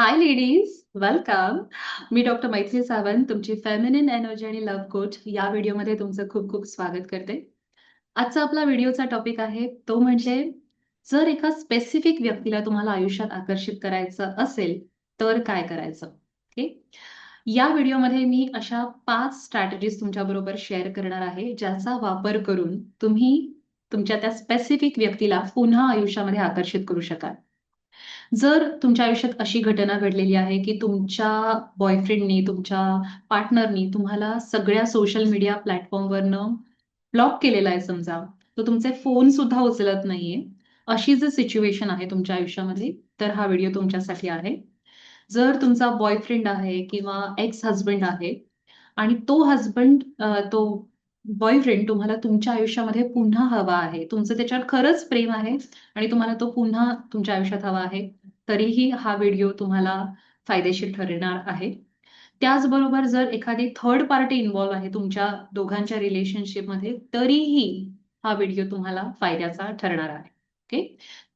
हाय ladies welcome मी doctor Maithili Sawant तुमची feminine energy आणि लव्ह कोच या व्हिडिओमध्ये तुमचं खूप खूप स्वागत करते. आजचा आपला व्हिडिओचा टॉपिक आहे तो म्हणजे जर एका स्पेसिफिक व्यक्तीला तुम्हाला आयुष्यात आकर्षित करायचं असेल तर काय करायचं? ओके या व्हिडिओमध्ये मी अशा पाच स्ट्रॅटेजीज तुमच्याबरोबर शेअर करणार आहे ज्याचा वापर करून तुम्ही तुमच्या त्या स्पेसिफिक व्यक्तीला पुन्हा आयुष्यामध्ये आकर्षित करू शकाल. जर तुमच्या आयुष्यात अशी घटना घडलेली आहे की तुमच्या बॉयफ्रेंडनी तुमच्या पार्टनरनी तुम्हाला सगळ्या सोशल मीडिया प्लॅटफॉर्मवरनं ब्लॉक केलेला आहे समजा तो तुमचे फोन सुद्धा उचलत नाहीये. अशी जर सिच्युएशन आहे तुमच्या आयुष्यामध्ये तर हा व्हिडिओ तुमच्यासाठी आहे. जर तुमचा बॉयफ्रेंड आहे किंवा एक्स हजबंड आहे आणि तो हजबंड तो बॉयफ्रेंड तुम्हाला तुमच्या आयुष्यामध्ये पुन्हा हवा आहे. तुमचं त्याच्यावर खरंच प्रेम आहे आणि तुम्हाला तो पुन्हा तुमच्या आयुष्यात हवा आहे. तरीही हा व्हिडिओ तुम्हाला फायदेशीर ठरणार आहे. त्याचबरोबर जर एखादी थर्ड पार्टी इन्व्हॉल्व आहे तुमच्या दोघांच्या रिलेशनशिपमध्ये तरीही हा व्हिडिओ तुम्हाला फायद्याचा ठरणार आहे. ओके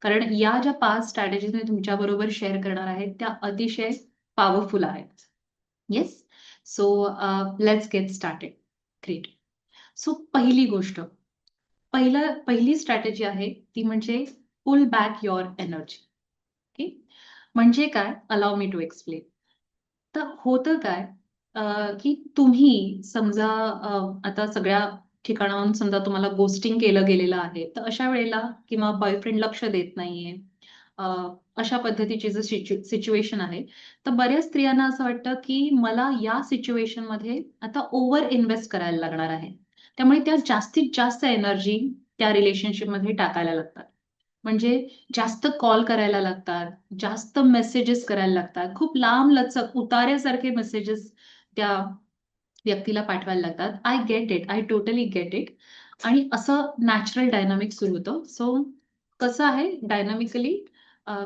कारण या ज्या पाच स्ट्रॅटेजीज मी तुमच्या बरोबर शेअर करणार आहे त्या अतिशय पॉवरफुल आहेत. Yes so let's get started great so पहिली गोष्ट. पहिला पहिली स्ट्रॅटेजी आहे ती म्हणजे pull back your energy okay म्हणजे काय? अलाव मी टू एक्सप्लेन तर होतं काय? की तुम्ही समजा आता सगळ्या ठिकाणाहून समजा तुम्हाला गोस्टिंग केलं गेलेलं आहे तर अशा वेळेला किंवा बॉयफ्रेंड लक्ष देत नाहीये अशा पद्धतीची जर सिच्युएशन आहे तर बऱ्याच स्त्रियांना असं वाटतं की मला या सिच्युएशनमध्ये आता ओव्हर इन्व्हेस्ट करायला लागणार आहे. त्यामुळे त्या जास्तीत जास्त एनर्जी त्या रिलेशनशिपमध्ये टाकायला लागतात. म्हणजे जास्त कॉल करायला लागतात जास्त मेसेजेस करायला लागतात खूप लांब लचक उतार्यासारखे मेसेजेस त्या व्यक्तीला पाठवायला लागतात. I get it I totally get it आणि असं नॅचरल डायनामिक सुरू होतं. सो कसं आहे डायनामिकली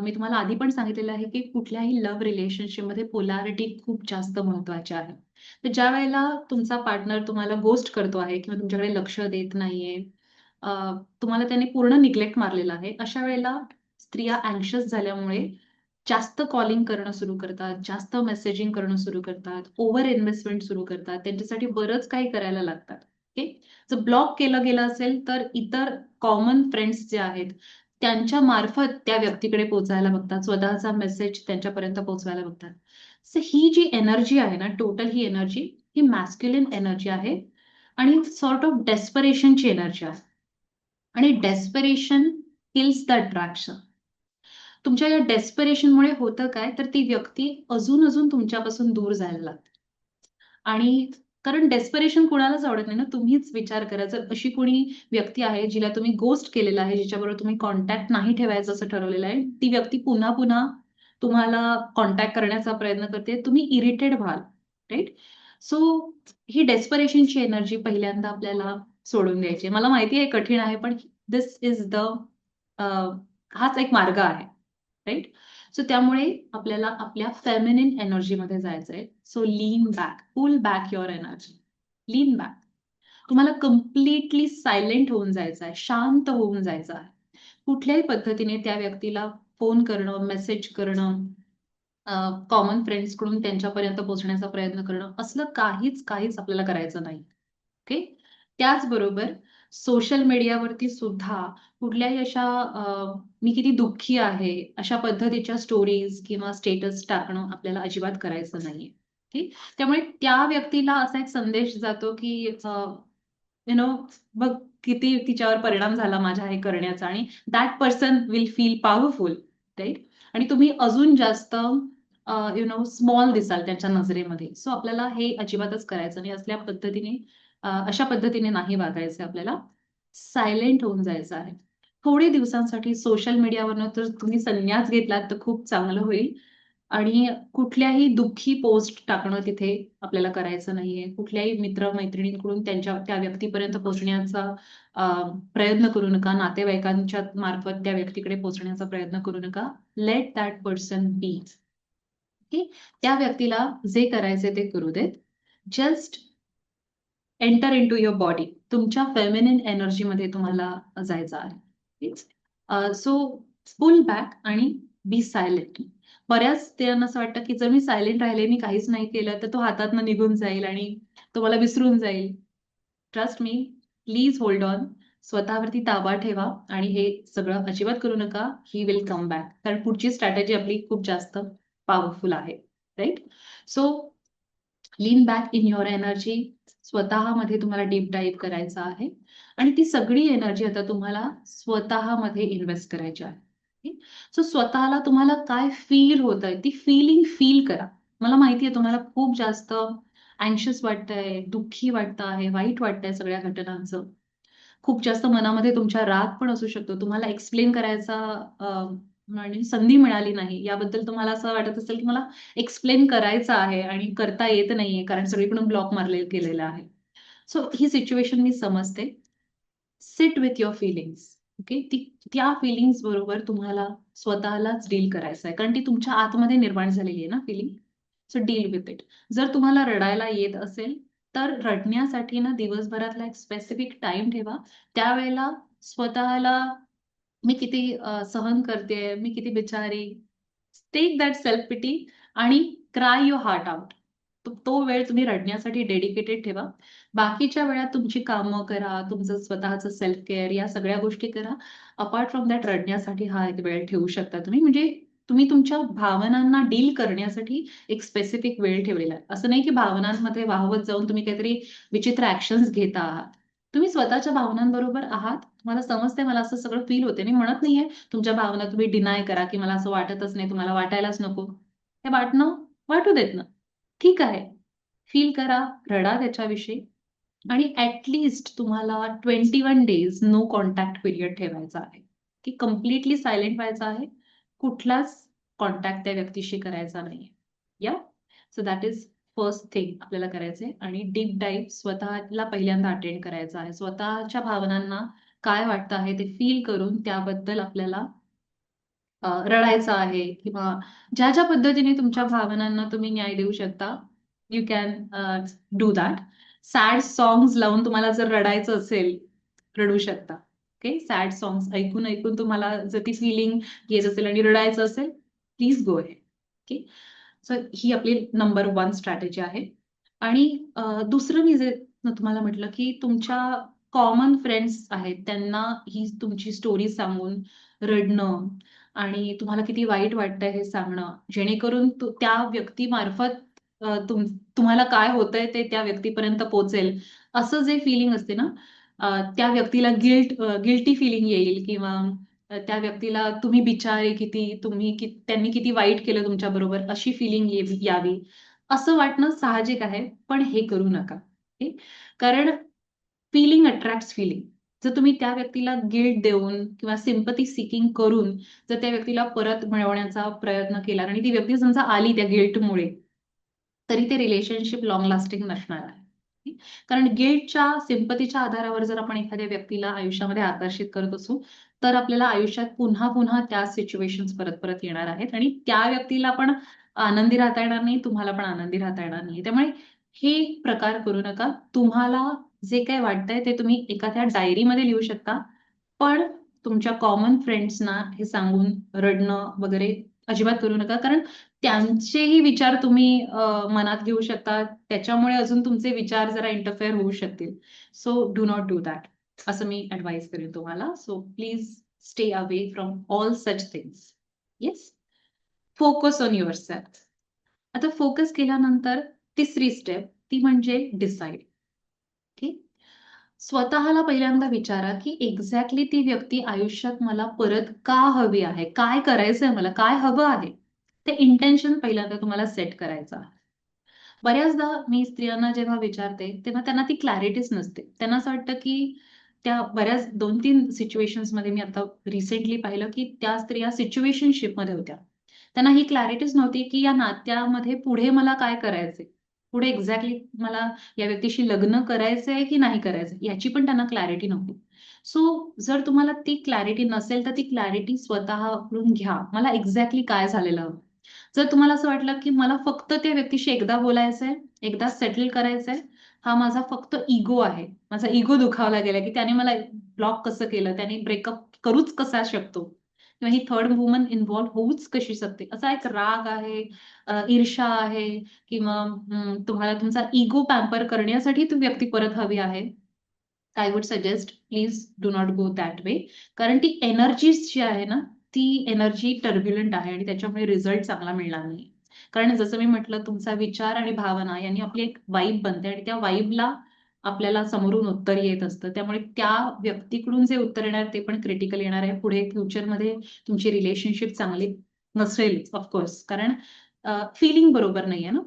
मी तुम्हाला आधी पण सांगितलेलं आहे की कुठल्याही लव्ह रिलेशनशिपमध्ये पोलॅरिटी खूप जास्त महत्वाची आहे. तर ज्या वेळेला तुमचा पार्टनर तुम्हाला गोस्ट करतो आहे किंवा तुमच्याकडे लक्ष देत नाहीये तुम्हाला त्याने पूर्ण निग्लेक्ट मारलेला आहे. अशा वेळेला स्त्रिया अँक्शस झाल्यामुळे जास्त कॉलिंग करणं सुरू करतात जास्त मेसेजिंग करणं सुरू करतात ओव्हर इन्व्हेस्टमेंट सुरू करतात. त्यांच्यासाठी बरंच काही करायला लागतात. ओके जर ब्लॉक केलं गेलं असेल तर इतर कॉमन फ्रेंड्स जे आहेत त्यांच्या मार्फत त्या व्यक्तीकडे पोहोचायला बघतात. स्वतःचा मेसेज त्यांच्यापर्यंत पोहोचवायला बघतात. सो ही जी एनर्जी आहे ना टोटल ही एनर्जी ही मॅस्क्युलिन एनर्जी आहे. आणि सॉर्ट ऑफ डेस्परेशनची एनर्जी आहे. आणि डेस्परेशन किल्स द अट्रॅक्शन तुमच्या या डेस्परेशनमुळे होतं काय? तर ती व्यक्ती अजून अजून तुमच्यापासून दूर जायला लागते. आणि कारण डेस्परेशन कोणालाच आवडत नाही ना? तुम्हीच विचार करा. जर अशी कोणी व्यक्ती आहे जिला तुम्ही गोस्ट केलेला आहे जिच्याबरोबर तुम्ही कॉन्टॅक्ट नाही ठेवायचं असं ठरवलेलं आहे ती व्यक्ती पुन्हा पुन्हा तुम्हाला कॉन्टॅक्ट करण्याचा प्रयत्न करते. तुम्ही इरिटेड व्हाल राईट सो ही डेस्परेशनची एनर्जी पहिल्यांदा आपल्याला सोडून द्यायची. मला माहिती आहे कठीण आहे पण दिस इज द हाच एक मार्ग आहे. राईट सो त्यामुळे आपल्याला आपल्या फेमिनिन एनर्जीमध्ये जायचं आहे so lean back pull back your energy lean back तुम्हाला कम्प्लिटली सायलेंट होऊन जायचं आहे शांत होऊन जायचं आहे कुठल्याही पद्धतीने त्या व्यक्तीला फोन करणं मेसेज करणं कॉमन फ्रेंड्सकडून त्यांच्यापर्यंत पोहोचण्याचा प्रयत्न करणं असलं काहीच काहीच आपल्याला करायचं नाही. ओके त्याचबरोबर सोशल मीडियावरती सुद्धा कुठल्याही अशा मी किती दुःखी आहे अशा पद्धतीच्या स्टोरीज किंवा स्टेटस टाकणं आपल्याला अजिबात करायचं नाहीये. ठीक? त्यामुळे त्या व्यक्तीला असा एक संदेश जातो की यु नो बघ किती तिच्यावर परिणाम झाला माझ्या हे करण्याचा आणि that person will feel powerful right आणि तुम्ही अजून जास्त यु नो स्मॉल दिसाल त्यांच्या नजरेमध्ये. सो आपल्याला हे अजिबातच करायचं नाही. असल्या पद्धतीने अशा पद्धतीने नाही वागायचं आपल्याला. सायलेंट होऊन जायचं आहे. थोडे दिवसांसाठी सोशल मीडियावरनं तर तुम्ही संन्यास घेतलात तर खूप चांगलं होईल. आणि कुठल्याही दुःखी पोस्ट टाकणं तिथे आपल्याला करायचं नाहीये. कुठल्याही मित्र मैत्रिणींकडून त्यांच्या त्या व्यक्तीपर्यंत पोहोचण्याचा प्रयत्न करू नका. नातेवाईकांच्या मार्फत त्या व्यक्तीकडे पोहोचण्याचा प्रयत्न करू नका. Let that person be okay त्या व्यक्तीला जे करायचे ते करू देत. Just enter into your body तुमच्या फेमिनिन एनर्जीमध्ये तुम्हाला जायचं आहे. सो पुल बॅक आणि बी सायलेंट बऱ्याच त्यांना असं वाटतं की जर मी सायलेंट राहिले मी काहीच नाही केलं तर तो हातातनं निघून जाईल आणि तो मला विसरून जाईल. Trust me please hold on स्वतःवरती ताबा ठेवा आणि हे सगळं अजिबात करू नका. ही विल कम बॅक कारण पुढची स्ट्रॅटेजी आपली खूप जास्त पॉवरफुल आहे. Right so lean back in your energy स्वतःमध्ये तुम्हाला डीप डाईव्ह करायचा आहे. आणि ती सगळी एनर्जी आता तुम्हाला स्वतःमध्ये इन्व्हेस्ट करायची आहे. सो स्वतःला तुम्हाला काय फील होत आहे ती फिलिंग फील करा. मला माहिती आहे तुम्हाला खूप जास्त अँशियस वाटतंय दुःखी वाटतं आहे वाईट वाटतंय सगळ्या घटनांचं. खूप जास्त मनामध्ये तुमच्या राग पण असू शकतो. तुम्हाला एक्सप्लेन करायचा आणि संधी मिळाली नाही. याबद्दल तुम्हाला असं वाटत असेल की मला एक्सप्लेन करायचं आहे आणि करता येत नाहीये कारण सगळीकडून ब्लॉक मारले गेलेला आहे. सो ही सिच्युएशन मी समजते. Sit with your feelings okay ती त्या फिलिंग्स बरोबर तुम्हाला स्वतःलाच डील करायचं आहे. कारण ती तुमच्या आतमध्ये निर्माण झालेली आहे ना feeling so deal with it जर तुम्हाला रडायला येत असेल तर रडण्यासाठी ना दिवसभरातला एक स्पेसिफिक टाइम ठेवा. त्यावेळेला स्वतःला मी किती सहन करते मी किती बिचारी टेक दॅट सेल्फ पिटी आणि क्राय युअर हार्ट आउट तो वेळ तुम्ही रडण्यासाठी डेडिकेटेड ठेवा. बाकीच्या वेळात तुमची कामं करा तुमचं स्वतःचं सेल्फ केअर या सगळ्या गोष्टी करा. अपार्ट फ्रॉम दॅट रडण्यासाठी हा एक वेळ ठेवू शकता तुम्ही. म्हणजे तुम्ही तुमच्या भावनांना डील करण्यासाठी एक स्पेसिफिक वेळ ठेवलेला आहे. असं नाही की भावनांमध्ये वाहवत जाऊन तुम्ही काहीतरी विचित्र ऍक्शन्स घेता आहात. तुम्ही स्वतःच्या भावनांबरोबर आहात. तुम्हाला समजते मला असं सगळं फील होते मी म्हणत नाहीये तुमच्या भावना तुम्ही डिनाय करा की मला असं वाटतच नाही तुम्हाला वाटायलाच नको. हे वाटणं वाटू देत ना. ठीक आहे. फील करा रडा त्याच्याविषयी. आणि ऍटलिस्ट तुम्हाला twenty one days no contact period ठेवायचा आहे. की कम्प्लिटली सायलेंट व्हायचं आहे. कुठलाच कॉन्टॅक्ट त्या व्यक्तीशी करायचा नाही या so that is first thing आपल्याला करायचंय आणि डीप डाईव्ह स्वतःला पहिल्यांदा अटेंड करायचं आहे. स्वतःच्या भावनांना काय वाटतं आहे ते फील करून त्याबद्दल आपल्याला रडायचं आहे किंवा ज्या ज्या पद्धतीने तुमच्या भावनांना तुम्ही न्याय देऊ शकता you can do that sad songs लावून तुम्हाला जर रडायचं असेल रडू शकता. ओके सॅड सॉंग्स ऐकून ऐकून तुम्हाला जर ती फिलिंग येत असेल आणि रडायचं असेल प्लीज गो आहे ओके सो ही आपली नंबर वन स्ट्रॅटेजी आहे. आणि दुसरं मी जे तुम्हाला म्हटलं की तुमच्या कॉमन फ्रेंड्स आहेत त्यांना ही तुमची स्टोरी सांगून रडणं आणि तुम्हाला किती वाईट वाटतंय हे सांगणं जेणेकरून त्या व्यक्तीमार्फत तुम्हाला काय होतंय ते त्या व्यक्तीपर्यंत पोहोचेल असं जे फिलिंग असते ना त्या व्यक्तीला गिल्ट गिल्टी फिलिंग येईल किंवा त्या व्यक्तीला तुम्ही बिचारे किती तुम्ही त्यांनी किती वाईट केलं तुमच्या बरोबर अशी फिलिंग यावी. असं वाटणं साहजिक आहे पण हे करू नका. कारण फिलिंग अट्रॅक्ट फिलिंग जर तुम्ही त्या व्यक्तीला गिल्ट देऊन किंवा सिम्पथी सिकिंग करून जर त्या व्यक्तीला परत मिळवण्याचा प्रयत्न केला आणि ती व्यक्ती समजा आली त्या गिल्टमुळे तरी ते रिलेशनशिप लॉंग लास्टिंग नसणार आहे. कारण गेटच्या सिंपतीच्या आधारावर जर आपण एखाद्या व्यक्तीला आयुष्यामध्ये आकर्षित करत असू तर आपल्याला आयुष्यात पुन्हा पुन्हा त्या सिच्युएशन परत परत येणार आहेत. आणि त्या व्यक्तीला पण आनंदी राहता येणार नाही तुम्हाला पण आनंदी राहता येणार नाही. त्यामुळे हे प्रकार करू नका. तुम्हाला जे काही वाटतंय ते तुम्ही एखाद्या डायरीमध्ये लिहू शकता. पण तुमच्या कॉमन फ्रेंड्सना हे सांगून रडणं वगैरे अजिबात करू नका. कारण त्यांचेही विचार तुम्ही मनात घेऊ शकता. त्याच्यामुळे अजून तुमचे विचार जरा इंटरफेअर होऊ शकतील. So do not do that असं मी ऍडवाइस करेन तुम्हाला. So please stay away from all such things yes focus on yourself आता फोकस केल्यानंतर तिसरी स्टेप ती म्हणजे डिसाईड ठीक स्वतःला पहिल्यांदा विचारा की एक्झॅक्टली ती व्यक्ती आयुष्यात मला परत का हवी आहे? काय करायचंय मला? काय हवं आहे? ते इंटेन्शन पहिल्यांदा तुम्हाला सेट करायचं बऱ्याचदा मी स्त्रियांना जेव्हा विचारते तेव्हा त्यांना ती क्लॅरिटीच नसते. त्यांना असं वाटतं की त्या बऱ्याच दोन तीन सिच्युएशन्समध्ये मी आता रिसेंटली पाहिलं की त्या स्त्रिया सिच्युएशनशिपमध्ये होत्या. त्यांना ही क्लॅरिटीच नव्हती की या नात्यामध्ये पुढे मला काय करायचे पुढे एक्झॅक्टली मला या व्यक्तीशी लग्न करायचंय की नाही करायचं याची पण त्यांना क्लॅरिटी नव्हती. सो जर तुम्हाला ती क्लॅरिटी नसेल तर ती क्लॅरिटी स्वतःकडून घ्या. मला एक्झॅक्टली काय झालेलं हवं? जर तुम्हाला असं वाटलं की मला फक्त त्या व्यक्तीशी एकदा बोलायचंय एकदा सेटल करायचंय हा माझा फक्त इगो आहे. माझा इगो दुखावला गेला की त्याने मला ब्लॉक कसं केलं? त्याने ब्रेकअप करूच कसा शकतो? किंवा ही थर्ड वुमन इन्व्हॉल्व्ह होऊच कशी शकते? असा एक राग आहे ईर्षा ईर्ष्या आहे किंवा तुम्हाला तुमचा इगो पॅम्पर करण्यासाठी ती व्यक्ती परत हवी आहे. I would suggest please do not go that way कारण ती एनर्जीज जी आहे ना ती एनर्जी टर्ब्युलंट आहे आणि त्याच्यामुळे रिझल्ट चांगला मिळणार नाही. कारण जसं मी म्हटलं तुमचा विचार आणि भावना यांनी आपली एक वाईब बनते आणि त्या वाईबला आपल्याला समोरून उत्तर येत असतं. त्यामुळे त्या व्यक्तीकडून जे उत्तर येणार ते पण क्रिटिकल येणार आहे. पुढे फ्युचरमध्ये तुमची रिलेशनशिप चांगली नसेल ऑफकोर्स कारण फिलिंग बरोबर नाहीये ना?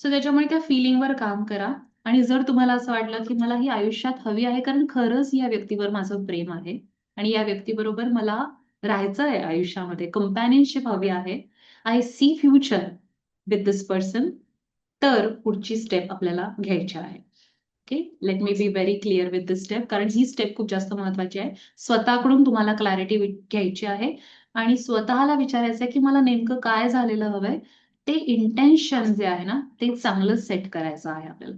सो त्याच्यामुळे त्या फिलिंगवर काम करा. आणि जर तुम्हाला असं वाटलं की मला ही आयुष्यात हवी आहे कारण खरंच या व्यक्तीवर माझं प्रेम आहे. आणि या व्यक्तीबरोबर मला राहायचं आहे आयुष्यामध्ये. कंपॅनियनशिप हवी आहे. I see future with this person तर पुढची स्टेप आपल्याला घ्यायची आहे. Okay let me be very clear with this step कारण ही स्टेप खूप जास्त महत्वाची आहे. स्वतःकडून तुम्हाला क्लॅरिटी घ्यायची आहे. आणि स्वतःला विचारायचं आहे की मला नेमकं काय झालेलं हवंय? ते इंटेन्शन जे आहे ना ते चांगलं सेट करायचं आहे आपल्याला.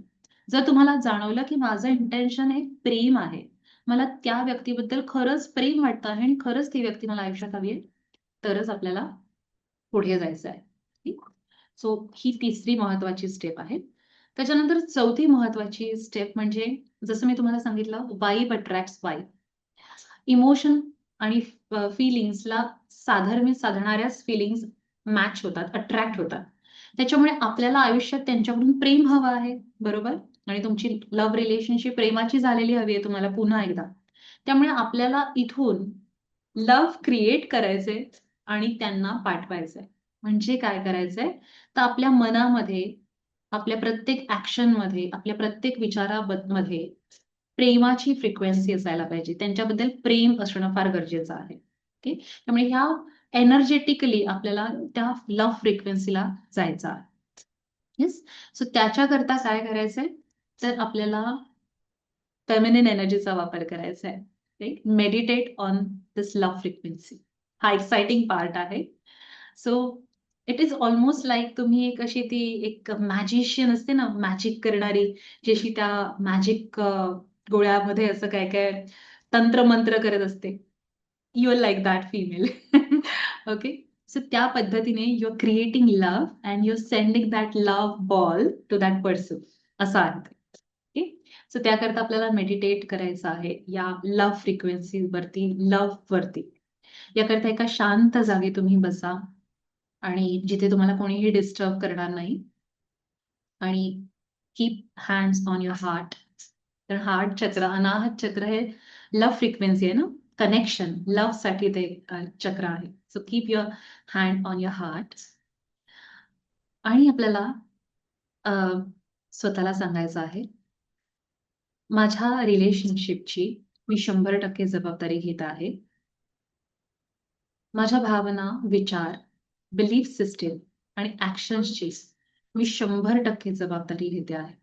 जर तुम्हाला जाणवलं की माझं इंटेन्शन एक प्रेम आहे मला त्या व्यक्तीबद्दल खरंच प्रेम वाटतं आहे आणि खरंच ती व्यक्ती मला आयुष्यात हवी आहे. तरच आपल्याला पुढे जायचं आहे. सो ही तिसरी महत्वाची स्टेप आहे. त्याच्यानंतर चौथी महत्वाची स्टेप म्हणजे जसं मी तुम्हाला सांगितलं वाईब अट्रॅक्ट वाईब इमोशन आणि फिलिंग्सला साधर्म्य साधणाऱ्याच फिलिंग्स मॅच होतात अट्रॅक्ट होतात. त्याच्यामुळे आपल्याला आयुष्यात त्यांच्याकडून प्रेम हवं आहे. बरोबर? आणि तुमची लव्ह रिलेशनशिप प्रेमाची झालेली हवी आहे तुम्हाला पुन्हा एकदा. त्यामुळे आपल्याला इथून लव्ह क्रिएट करायचे आणि त्यांना पाठवायचंय म्हणजे काय करायचंय? तर आपल्या मनामध्ये आपल्या प्रत्येक ऍक्शनमध्ये आपल्या प्रत्येक विचारामध्ये प्रेमाची फ्रिक्वेन्सी असायला पाहिजे. त्यांच्याबद्दल प्रेम असणं फार गरजेचं आहे. ओके त्यामुळे ह्या एनर्जेटिकली आपल्याला त्या लव्ह फ्रिक्वेन्सीला जायचं आहे. येस सो त्याच्याकरता काय करायचंय? तर आपल्याला फेमिनिन एनर्जीचा वापर करायचा आहे meditate on this love frequency हा एक्साइटिंग पार्ट आहे. So it is almost like तुम्ही एक अशी ती एक मॅजिशियन असते ना मॅजिक करणारी जशी त्या मॅजिक गोळ्यामध्ये असं काय काय तंत्र मंत्र करत असते. You are like that female okay so त्या पद्धतीने you are creating love and you are sending that love ball to that person असं आहे. सो त्याकरता आपल्याला मेडिटेट करायचं आहे या लव्ह फ्रिक्वेन्सी वरती लव्ह वरती. याकरता एका शांत जागी तुम्ही बसा आणि जिथे तुम्हाला कोणीही डिस्टर्ब करणार नाही आणि keep hands on your heart तर हार्ट चक्र अनाहत चक्र हे लव्ह फ्रिक्वेन्सी आहे ना? कनेक्शन लव्हसाठी ते चक्र आहे. So keep your hand on your heart आणि आपल्याला स्वतःला सांगायचं आहे माझ्या रिलेशनशिपची मी शंभर टक्के जबाबदारी घेत आहे. माझ्या भावना विचार बिलीफ सिस्टीम आणि ऍक्शन्सची मी शंभर टक्के जबाबदारी घेते आहे.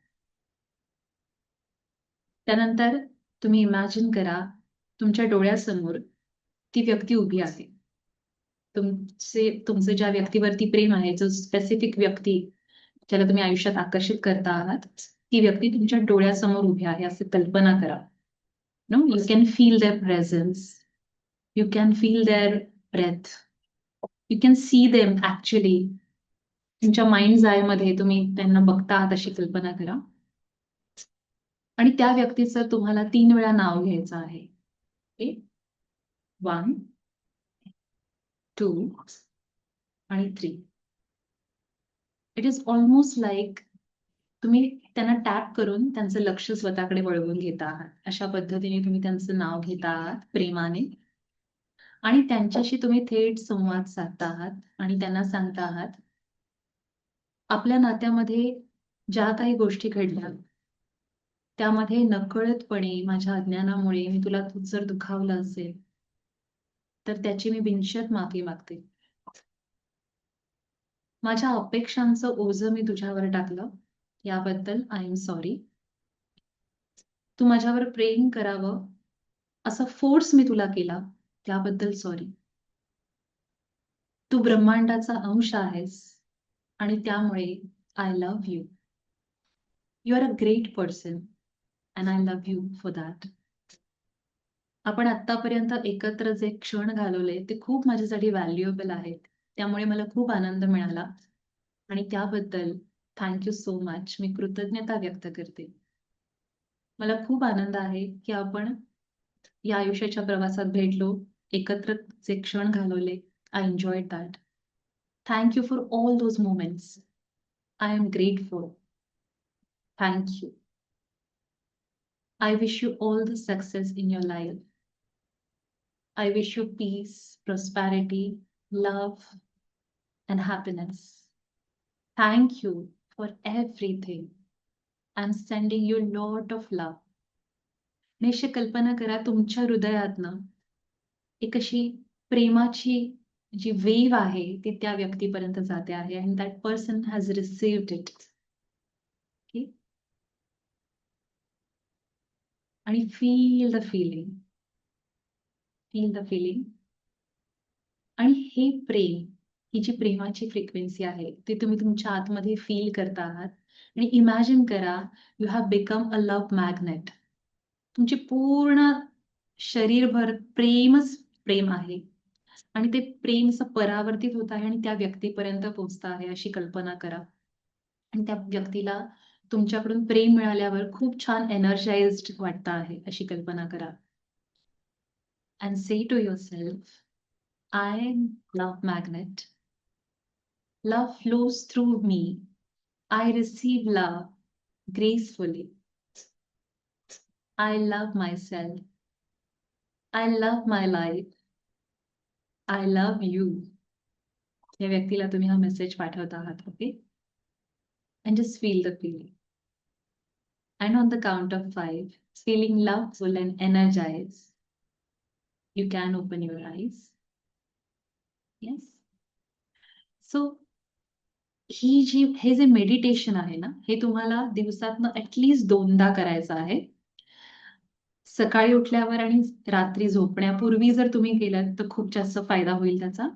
त्यानंतर तुम्ही इमॅजिन करा तुमच्या डोळ्यासमोर ती व्यक्ती उभी आहे. तुमचे तुमचं ज्या व्यक्तीवरती प्रेम आहे जो स्पेसिफिक व्यक्ती ज्याला तुम्ही आयुष्यात आकर्षित करता आहात ती व्यक्ती तुमच्या डोळ्यासमोर उभी आहे असे कल्पना करा. No you can feel their presence you can feel their breath you can see them actually तुमच्या माइंडमध्ये तुम्ही त्यांना बघता आहात अशी कल्पना करा. आणि त्या व्यक्तीचं तुम्हाला तीन वेळा नाव घ्यायचं आहे. वन टू आणि three it is almost like तुम्ही त्यांना टॅप करून त्यांचं लक्ष स्वतःकडे वळवून घेता आहात. अशा पद्धतीने तुम्ही त्यांचं नाव घेता आहात प्रेमाने. आणि त्यांच्याशी तुम्ही थेट संवाद साधता आहात आणि त्यांना सांगता आहात आपल्या नात्यामध्ये ज्या काही गोष्टी घडल्या त्यामध्ये नकळतपणे माझ्या अज्ञानामुळे मी तुला जर दुखावलं असेल तर त्याची मी बिनशत माफी मागते. माझ्या अपेक्षांचं ओझं मी तुझ्यावर टाकलं. याबद्दल आय एम सॉरी तू माझ्यावर प्रेम करावं असा फोर्स मी तुला केला त्याबद्दल सॉरी तू ब्रह्मांडाचा अंश आहेस आणि त्यामुळे I love you you are a great person and I love you for that आपण आत्तापर्यंत एकत्र जे क्षण घालवले ते खूप माझ्यासाठी व्हॅल्युएबल आहेत. त्यामुळे मला खूप आनंद मिळाला आणि त्याबद्दल थँक यू सो मच. मी कृतज्ञता व्यक्त करते. मला खूप आनंद आहे, की आपण या आयुष्याच्या प्रवासात भेटलो. एकत्र जे क्षण घालवले. I enjoy that. Thank you for all those moments. I am grateful. Thank you. Wish you all the success in your life I wish you peace prosperity love and happiness thank you For everything. I'm sending you lot of love. निश्चित कल्पना करा तुमच्या हृदयातनं एक अशी प्रेमाची जी wave आहे ती त्या व्यक्तीपर्यंत जाते आहे आणि that person has received it आणि feel the feeling feel the feeling आणि हे प्रेम ही जी प्रेमाची फ्रिक्वेन्सी आहे ती तुम्ही तुमच्या आतमध्ये फील करता आहात. आणि इमॅजिन करा you have become a love magnet तुमची पूर्ण शरीरभर प्रेमच प्रेम आहे. आणि ते प्रेम असं परावर्तित होत आहे आणि त्या व्यक्तीपर्यंत पोहोचत आहे अशी कल्पना करा. आणि त्या व्यक्तीला तुमच्याकडून प्रेम मिळाल्यावर खूप छान एनर्जाइज्ड वाटत आहे अशी कल्पना करा. And say to yourself I am love magnet love flows through me I receive love gracefully. I love myself. I love my life. I love you. या व्यक्तीला तुम्ही हा मेसेज पाठवत आहात okay and just feel the feeling And on the count of five, feeling loveful and energized, you can open your eyes. Yes. So, ही जी हे जे मेडिटेशन आहे ना हे तुम्हाला दिवसातनं ऍटलीस्ट दोनदा करायचं आहे. सकाळी उठल्यावर आणि रात्री झोपण्यापूर्वी जर तुम्ही केलं तर खूप जास्त फायदा होईल त्याचा.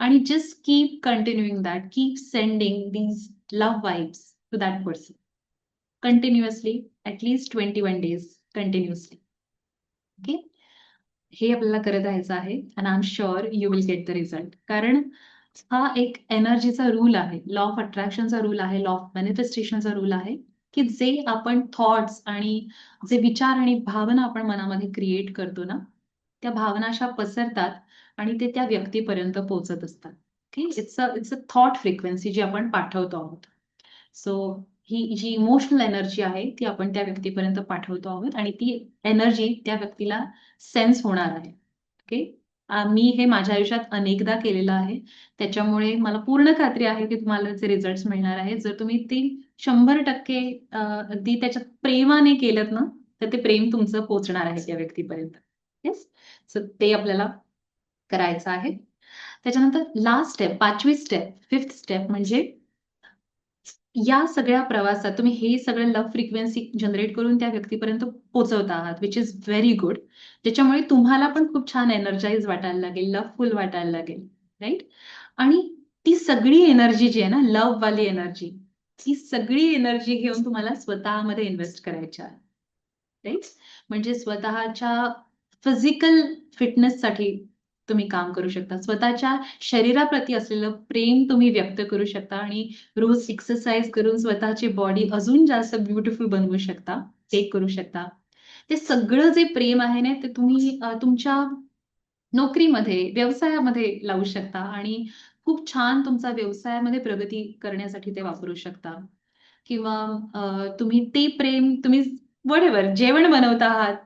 आणि just keep continuing that keep sending these love vibes to that person continuously atleast twenty one days continuously okay हे आपल्याला करत राहायचं आहे and I am sure you will get the result कारण हा एक एनर्जीचा रूल आहे. लॉ ऑफ अट्रॅक्शनचा रूल आहे. लॉ ऑफ मॅनिफेस्टेशनचा रूल आहे की जे आपण थॉट्स आणि जे विचार आणि भावना आपण मनामध्ये क्रिएट करतो ना त्या भावना अशा पसरतात आणि ते त्या व्यक्तीपर्यंत पोहोचत असतात. It's a it's a thought frequency जी आपण पाठवतो आहोत. सो ही जी इमोशनल एनर्जी आहे ती आपण त्या व्यक्तीपर्यंत पाठवतो आहोत आणि ती एनर्जी त्या व्यक्तीला सेन्स होणार आहे. ओके मी हे माझ्या आयुष्यात अनेकदा केलेलं आहे. त्याच्यामुळे मला पूर्ण खात्री आहे की तुम्हाला जे रिझल्ट मिळणार आहेत जर तुम्ही ते शंभर टक्के अगदी त्याच्यात प्रेमाने केलं ना तर ते प्रेम तुमचं पोचणार आहे त्या व्यक्तीपर्यंत. येस सो ते आपल्याला करायचं आहे. त्याच्यानंतर लास्ट स्टेप पाचवी स्टेप फिफ्थ स्टेप म्हणजे या सगळ्या प्रवासात तुम्ही हे सगळं लव्ह फ्रिक्वेन्सी जनरेट करून त्या व्यक्तीपर्यंत पोहोचवता आहात विच इज व्हेरी गुड ज्याच्यामुळे तुम्हाला पण खूप छान एनर्जाईज वाटायला लागेल लवफुल वाटायला लागेल राईट आणि ती सगळी एनर्जी जी आहे ना लव्ह वाली एनर्जी ती सगळी एनर्जी घेऊन तुम्हाला स्वतःमध्ये इन्व्हेस्ट करायच्या राईट म्हणजे स्वतःच्या फिजिकल फिटनेससाठी तुम्ही काम करू शकता. स्वतःच्या शरीराप्रती असलेलं प्रेम तुम्ही व्यक्त करू शकता आणि रोज एक्सरसाइज करून स्वतःची बॉडी अजून जास्त ब्युटिफुल बनवू शकता. ते करू शकता. ते सगळं जे प्रेम आहे ना ते तुम्ही तुमच्या नोकरीमध्ये व्यवसायामध्ये लावू शकता आणि खूप छान तुमचा व्यवसायामध्ये प्रगती करण्यासाठी ते वापरू शकता. किंवा तुम्ही ते प्रेम तुम्ही वडेवर जेवण बनवता आहात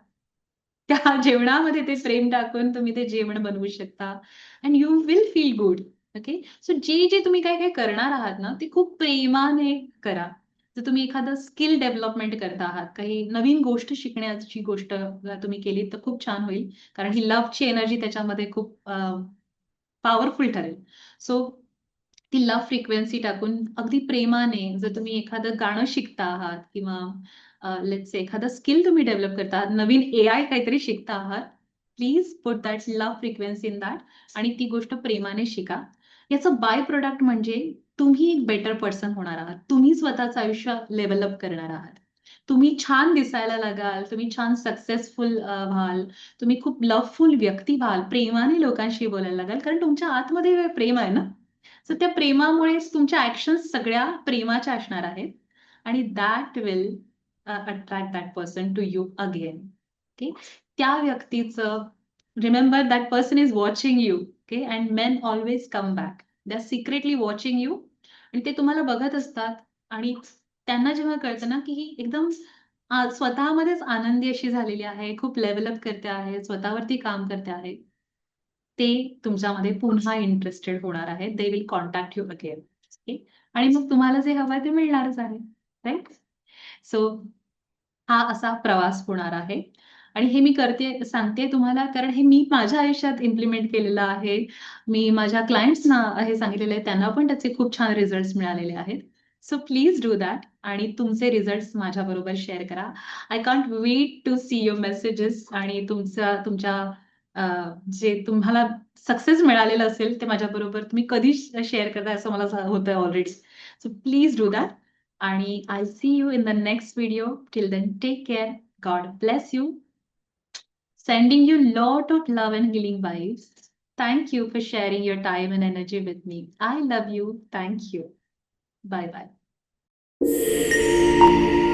त्या जेवणामध्ये ते प्रेम टाकून तुम्ही ते जेवण बनवू शकता. And you will feel good okay so जे जे तुम्ही काय काय करणार आहात ना ते खूप प्रेमाने करा. जर तुम्ही एखादं स्किल डेव्हलपमेंट करत आहात काही नवीन गोष्ट शिकण्याची गोष्ट तुम्ही केली तर खूप छान होईल. कारण ही लव्हची एनर्जी त्याच्यामध्ये खूप पॉवरफुल ठरेल. सो ती लव्ह फ्रिक्वेन्सी टाकून अगदी प्रेमाने जर तुम्ही एखादं गाणं शिकता आहात किंवा लेट्स एखादा स्किल तुम्ही डेव्हलप करता आहात नवीन ए आय काहीतरी शिकता आहात please put that love frequency in that आणि ती गोष्ट प्रेमाने शिका. याचं बाय प्रोडक्ट म्हणजे तुम्ही एक बेटर पर्सन होणार आहात. तुम्ही स्वतःचं आयुष्य डेव्हलप करणार आहात. तुम्ही छान दिसायला लागाल, तुम्ही छान सक्सेसफुल व्हाल, तुम्ही खूप लव्हफुल व्यक्ती व्हाल, प्रेमाने लोकांशी बोलायला लागाल, कारण तुमच्या आतमध्ये प्रेम आहे ना. सो त्या प्रेमामुळेच तुमच्या ऍक्शन सगळ्या प्रेमाच्या असणार आहेत. आणि that will attract that person to you again. Okay. त्या व्यक्तीचं remember that person is watching you. Okay. And men always come back. They are secretly watching you आणि ते तुम्हाला बघत असतात आणि त्यांना जेव्हा कळतं ना, की ही एकदम स्वतःमध्येच आनंदी अशी झालेली आहे, खूप लेव्हल करते आहे, स्वतःवरती काम करते आहे. ते तुमच्यामध्ये पुन्हा इंटरेस्टेड होणार आहेत. They will contact you again. Okay. आणि मग तुम्हाला जे हवंय ते मिळणारच आहे. राईट सो हा असा प्रवास होणार आहे आणि हे मी करते सांगते तुम्हाला कारण हे मी माझ्या आयुष्यात इम्प्लिमेंट केलेलं आहे. मी माझ्या क्लायंट्सना हे सांगितलेलं आहे. त्यांना पण त्याचे खूप छान रिझल्ट्स मिळालेले आहेत. सो प्लीज डू दॅट आणि तुमचे रिझल्ट्स माझ्याबरोबर शेअर करा. I can't wait to see your messages आणि तुमचा तुमच्या जे तुम्हाला सक्सेस मिळालेलं असेल ते माझ्याबरोबर तुम्ही कधी शेअर करताय असं मला होतं already. So please do that आणि I see you in the next video. Till then take care. God bless you. Sending you lot of love and healing vibes. Thank you for sharing your time and energy with me. I love you. Thank you. Bye bye.